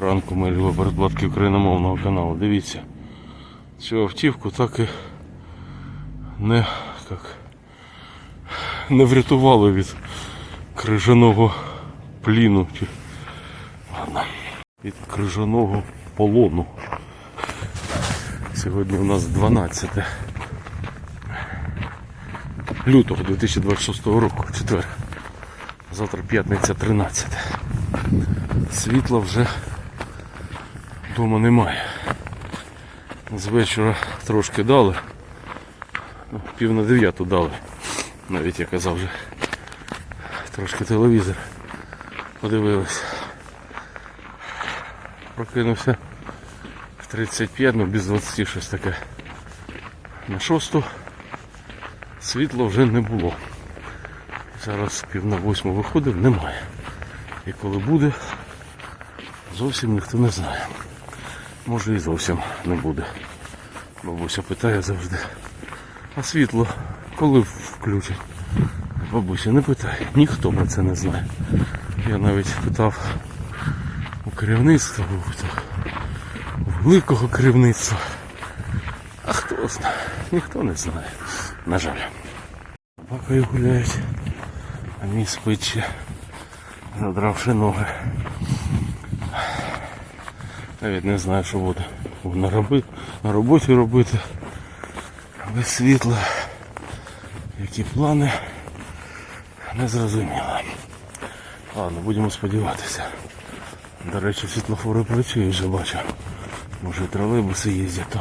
Ранку, мої любі передплатки україномовного каналу. Дивіться, цю автівку так і не, як, не врятували від крижаного пліну. Чи, ладно, від крижаного полону. Сьогодні у нас 12 лютого 2026 року, четвер. Завтра п'ятниця 13. Світла вже вдома немає. З вечора трошки дали. Ну, Пів на дев'яту дали. Навіть я казав вже. Трошки телевізор. Подивилися. Прокинувся в 35, ну без 20 щось таке. На шосту світла вже не було. Зараз пів на восьму виходив, немає. І коли буде, зовсім ніхто не знає. Може і зовсім не буде. Бабуся питає завжди. А світло коли включать? Бабуся, не питай, ніхто про це не знає. Я навіть питав у керівництва, у у великого керівництва. А хто знає? Ніхто не знає. На жаль. Собакою гуляють, а мій спить ще, задравши ноги. Навіть не знаю, що буде на, роби, на роботі робити. Без світла. Які плани не зрозуміло. Ладно, будемо сподіватися. До речі, світлофори працюють, вже бачу. Може тролейбуси їздять, то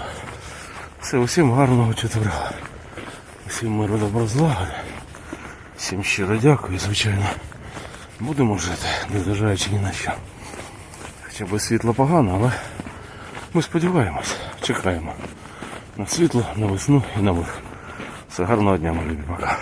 все, усім гарного четверга. Усім миру добро злагоди. Всім щиро дякую, звичайно. Будемо жити, незважаючи ні на що. Хоча без світла погано, але ми сподіваємось, чекаємо на світло, на весну і на мир. Все гарного дня, мої любі, пока.